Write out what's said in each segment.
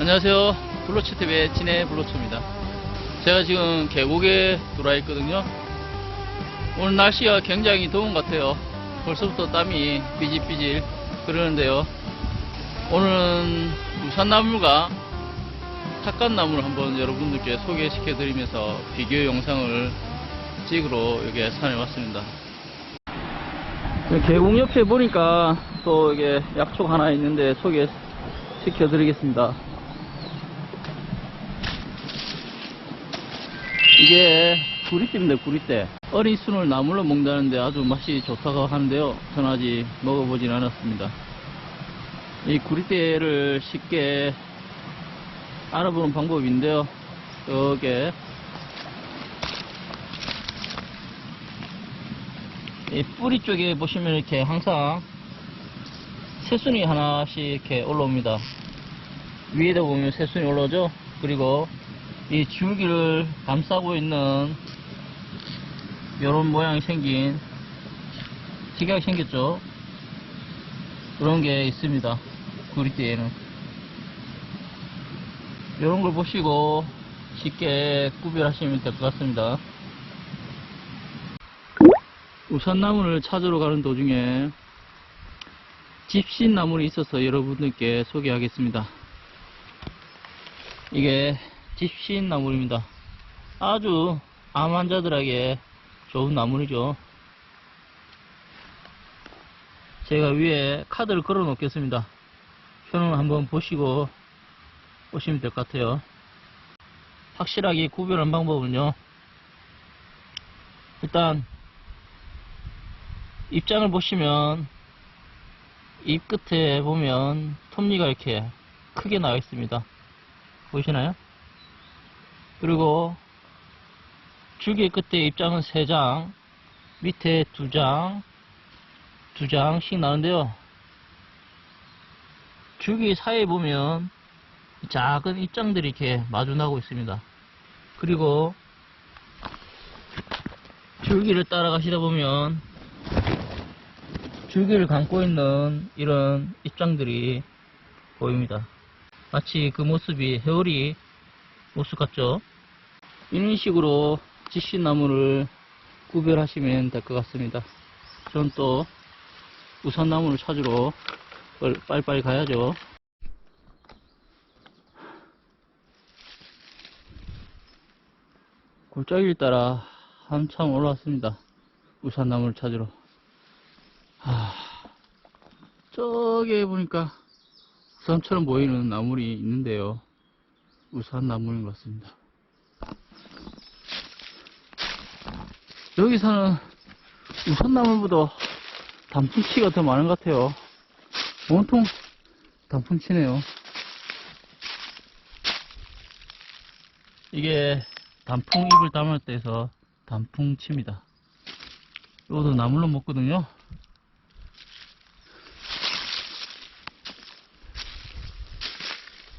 안녕하세요. 블로츠TV의 진해 블로츠입니다. 제가 지금 계곡에 들어와 있거든요. 오늘 날씨가 굉장히 더운 것 같아요. 벌써부터 땀이 삐질삐질 그러는데요. 오늘은 우산나물과 탁간나물을 한번 여러분들께 소개시켜 드리면서 비교 영상을 찍으러 여기 산에 왔습니다. 계곡 옆에 보니까 또 이게 약초 하나 있는데 소개시켜 드리겠습니다. 이게 구리대입니다, 구리대. 어린 순을 나물로 먹는다는데 아주 맛이 좋다고 하는데요. 저는 아직 먹어보진 않았습니다. 이 구리대를 쉽게 알아보는 방법인데요. 여기에 이 뿌리 쪽에 보시면 이렇게 항상 새순이 하나씩 이렇게 올라옵니다. 위에다 보면 새순이 올라오죠? 그리고 이 줄기를 감싸고 있는 이런 모양이 생긴 특이하게 생겼죠? 그런 게 있습니다. 구리대에는. 이런 걸 보시고 쉽게 구별하시면 될 것 같습니다. 우산나무를 찾으러 가는 도중에 집신나물이 있어서 여러분들께 소개하겠습니다. 이게 집신 나물입니다. 아주 암 환자들에게 좋은 나물이죠. 제가 위에 카드를 걸어 놓겠습니다. 표는 한번 보시고 보시면 될 것 같아요. 확실하게 구별한 방법은요. 일단 입장을 보시면 입 끝에 보면 톱니가 이렇게 크게 나와 있습니다. 보이시나요? 그리고 줄기 끝에 입장은 3장, 밑에 2장, 2장씩 나는데요. 줄기 사이에 보면 작은 입장들이 이렇게 마주나고 있습니다. 그리고 줄기를 따라가시다 보면 줄기를 감고 있는 이런 입장들이 보입니다. 마치 그 모습이 해오리 모습 같죠? 이런 식으로 지신나무를 구별하시면 될 것 같습니다. 전또 우산나무를 찾으러 빨- 빨리빨리 가야죠. 골짜기를 따라 한참 올라왔습니다. 우산나무를 찾으러. 하, 저기 보니까 우산처럼 보이는 나물이 있는데요. 우산 나물인 것 같습니다. 여기서는 우산 나물보다 단풍치가 더 많은 것 같아요. 온통 단풍치네요. 이게 단풍 잎을 담을 때에서 단풍치입니다. 이것도 나물로 먹거든요.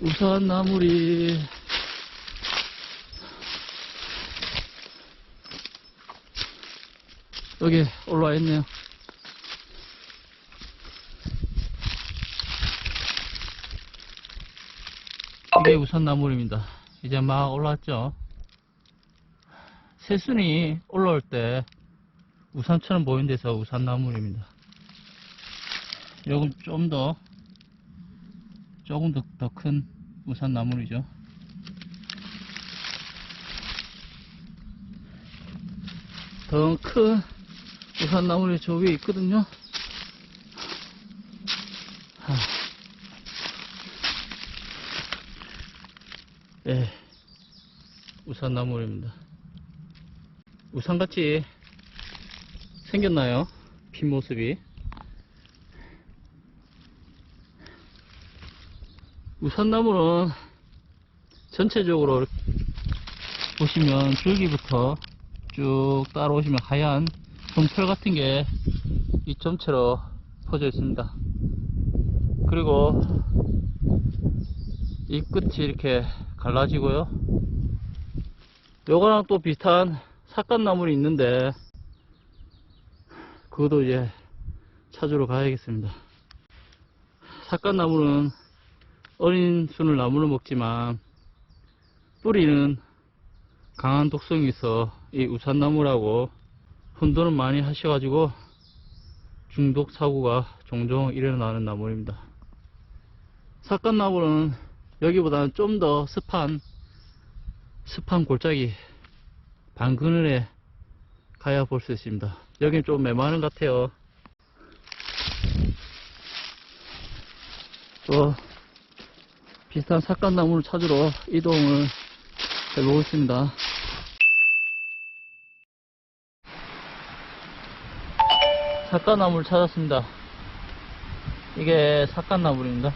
우산 나물이 여기 올라와 있네요. 이게 우산 나물입니다. 이제 막 올라왔죠. 새순이 올라올 때 우산처럼 보이는 데서 우산 나물입니다. 요건 좀 더, 조금 더 큰 우산 나물이죠. 더큰 우산 나물이 저 위에 있거든요. 하. 예, 우산 나물입니다. 우산같이 생겼나요? 핀 모습이. 우산나물은 전체적으로 보시면 줄기부터 쭉 따라오시면 하얀 솜털 같은 게 이 점체로 퍼져 있습니다. 그리고 이 끝이 이렇게 갈라지고요. 요거랑 또 비슷한 삭간나물이 있는데 그것도 이제 찾으러 가야겠습니다. 삭간나물은 어린 순을 나무를 먹지만 뿌리는 강한 독성이 있어 이 우산나무라고 혼돈을 많이 하셔가지고 중독 사고가 종종 일어나는 나무입니다. 삭간나무는 여기보다는 좀 더 습한 습한 골짜기 반그늘에 가야 볼 수 있습니다. 여긴 좀 메마른 것 같아요. 또 비슷한 삭간나무를 찾으러 이동을 해보겠습니다. 삭간나무를 찾았습니다. 이게 삭간나무입니다.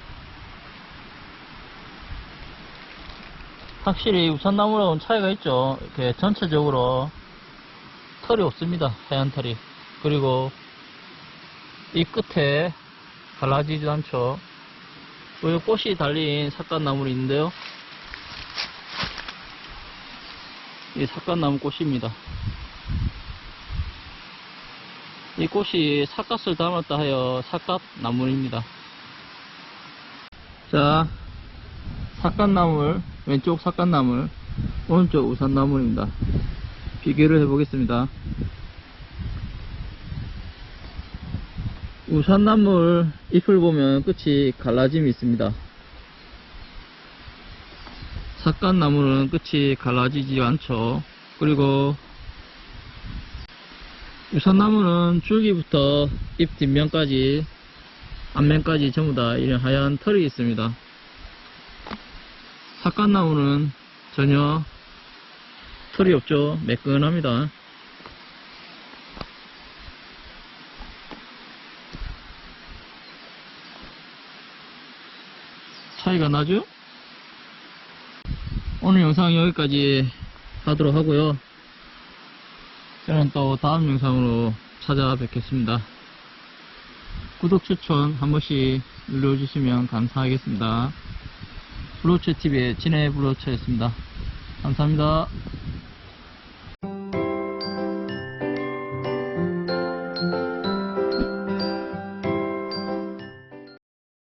확실히 우산나무랑은 차이가 있죠. 이렇게 전체적으로 털이 없습니다. 하얀 털이. 그리고 이 끝에 갈라지지도 않죠. 그리고 꽃이 달린 삭간나물이 있는데요. 이 삭간나무 꽃입니다. 이 꽃이 삭갓을 담았다 하여 삭갓나물입니다. 자, 삭갓나물, 왼쪽 삭갓나물, 오른쪽 우산나물입니다. 비교를 해보겠습니다. 우산나물 잎을 보면 끝이 갈라짐이 있습니다. 삭갓나무는 끝이 갈라지지 않죠. 그리고 우산나무는 줄기부터 잎 뒷면까지 앞면까지 전부 다 이런 하얀 털이 있습니다. 삭갓나무는 전혀 털이 없죠. 매끈합니다. 차이가 나죠? 오늘 영상 여기까지 하도록 하고요. 저는 또 다음 영상으로 찾아뵙겠습니다. 구독 추천 한 번씩 눌러주시면 감사하겠습니다. 블로처TV의 진해 블로처였습니다. 감사합니다.